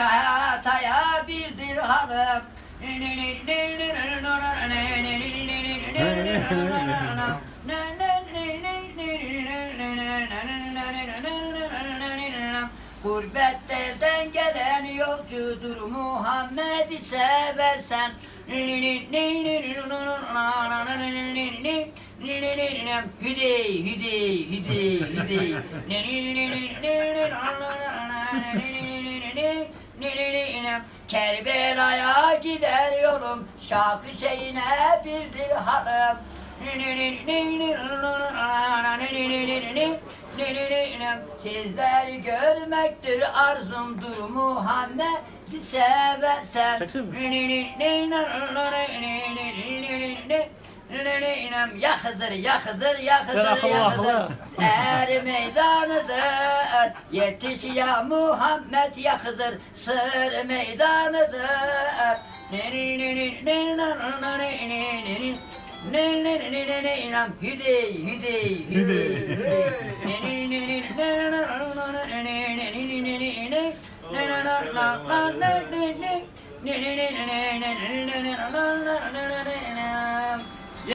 şahataya bildir hanım. Gurbetlerden gelen yolcudur Muhammed'i seversen Hüdey, hüdey, hüdey, hüdey Kerbela'ya gider yolum. Şah Hüseyin'e bildir hanım Sizleri görmektir arzumdur Muhammed'i seversen. Ya Hızır, ya Hızır, ya Hızır, ya Hızır. Er meydanıdır Yetiş ya Muhammed ya Hızır Sır meydanıdır Hüdey, hüdey, hüdey, hüdey